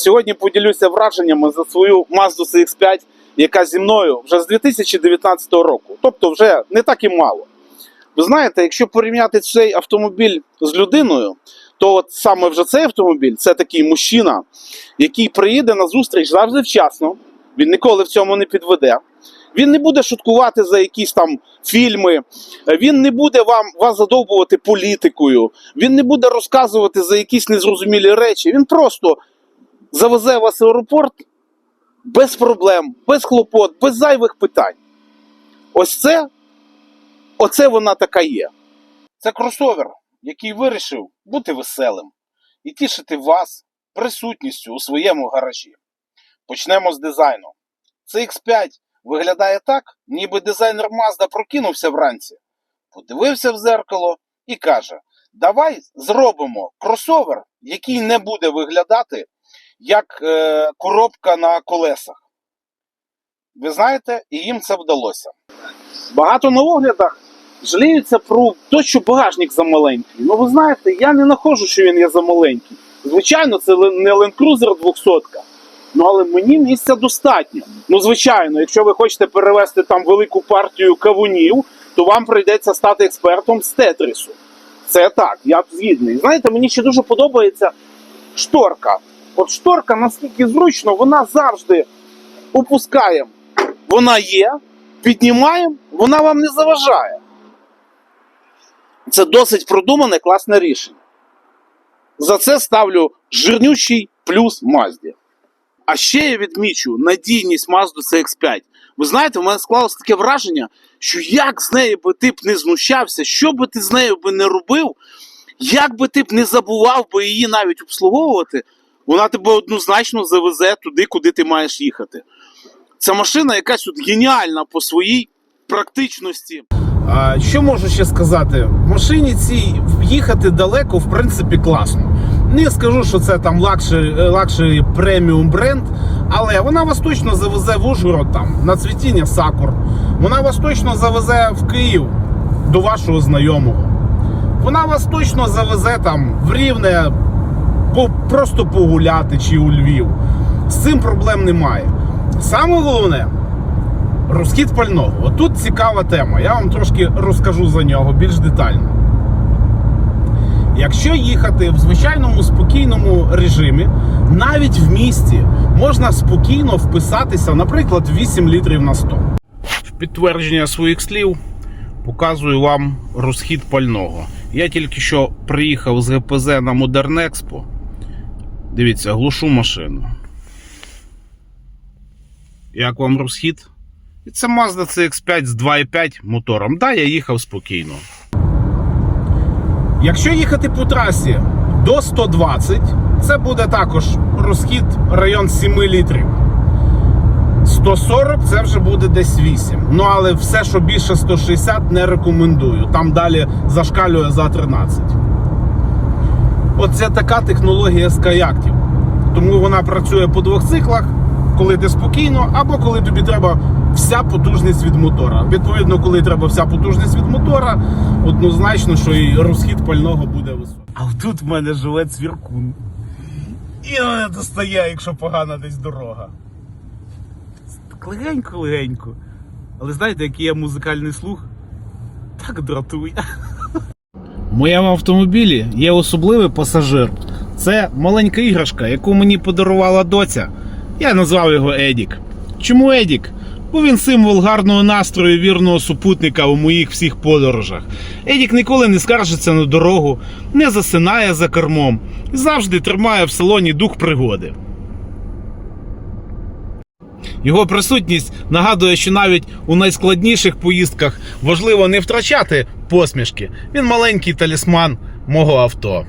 Сьогодні поділюся враженнями за свою Mazda CX-5, яка зі мною вже з 2019 року. Тобто вже не так і мало. Ви знаєте, якщо порівняти цей автомобіль з людиною, то от саме вже цей автомобіль це такий мужчина, який приїде на зустріч завжди вчасно. Він ніколи в цьому не підведе. Він не буде шуткувати за якісь там фільми, він не буде вам вас задовбувати політикою, він не буде розказувати за якісь незрозумілі речі. Він просто завезе вас в аеропорт без проблем, без хлопот, без зайвих питань. Ось це, оце вона така є. Це кросовер, який вирішив бути веселим і тішити вас присутністю у своєму гаражі. Почнемо з дизайну. CX5 виглядає так, ніби дизайнер Mazda прокинувся вранці, подивився в зеркало і каже: Давай зробимо кросовер, який не буде виглядати як е, коробка на колесах. Ви знаєте, і їм це вдалося. Багато на оглядах жаліються про те, що багажник замаленький. Ну, ви знаєте, я не нахожу, що він є замаленький. Звичайно, це не Land Cruiser 200. Ну, але мені місця достатньо. Ну, звичайно, якщо ви хочете перевезти там велику партію кавунів, то вам прийдеться стати експертом з тетрісу. Це так, я згідний. Знаєте, мені ще дуже подобається шторка. От шторка наскільки зручно, вона завжди опускаємо. Вона є, піднімаємо, вона вам не заважає. Це досить продумане, класне рішення. За це ставлю жирнючий плюс Мазді. А ще я відмічу надійність Mazda CX5. Ви знаєте, в мене склалось таке враження, що як з нею би ти б не знущався, що би ти з нею би не робив, як би ти б не забував би її навіть обслуговувати, вона тебе однозначно завезе туди, куди ти маєш їхати. Це машина якась от геніальна по своїй практичності. А, що можу ще сказати? В машині цій їхати далеко, в принципі, класно. Не скажу, що це там лакшері, лакшері преміум бренд, але вона вас точно завезе в Ужгород там, на цвітіння Сакур. Вона вас точно завезе в Київ до вашого знайомого. Вона вас точно завезе там в Рівне просто погуляти чи у Львів. З цим проблем немає. Саме головне, Розхід пального. Отут цікава тема. Я вам трошки розкажу за нього більш детально. Якщо їхати в звичайному спокійному режимі, навіть в місті можна спокійно вписатися, наприклад, 8 літрів на 100. В підтвердження своїх слів показую вам розхід пального. Я тільки що приїхав з ГПЗ на Expo. Дивіться, глушу машину. Як вам розхід? І це Mazda CX5 з 2.5 мотором. Да, я їхав спокійно. Якщо їхати по трасі до 120, це буде також розхід район 7 літрів. 140 це вже буде десь 8. Ну але все, що більше 160, не рекомендую. Там далі зашкалює за 13. Оце така технологія Skyactiv. Тому вона працює по двох циклах, коли ти спокійно, або коли тобі треба вся потужність від мотора. Відповідно, коли треба вся потужність від мотора, однозначно, що і розхід пального буде високий. А тут в мене живе цвіркун. І мене достає, якщо погана десь дорога. Так легенько-легенько. Але знаєте, який є музикальний слух? Так дратує. Моєму автомобілі є особливий пасажир. Це маленька іграшка, яку мені подарувала доця. Я назвав його Едік. Чому Едік? Бо він символ гарного настрою вірного супутника у моїх всіх подорожах. Едік ніколи не скаржиться на дорогу, не засинає за кермом і завжди тримає в салоні дух пригоди. Його присутність нагадує, що навіть у найскладніших поїздках важливо не втрачати посмішки. Він маленький талісман мого авто.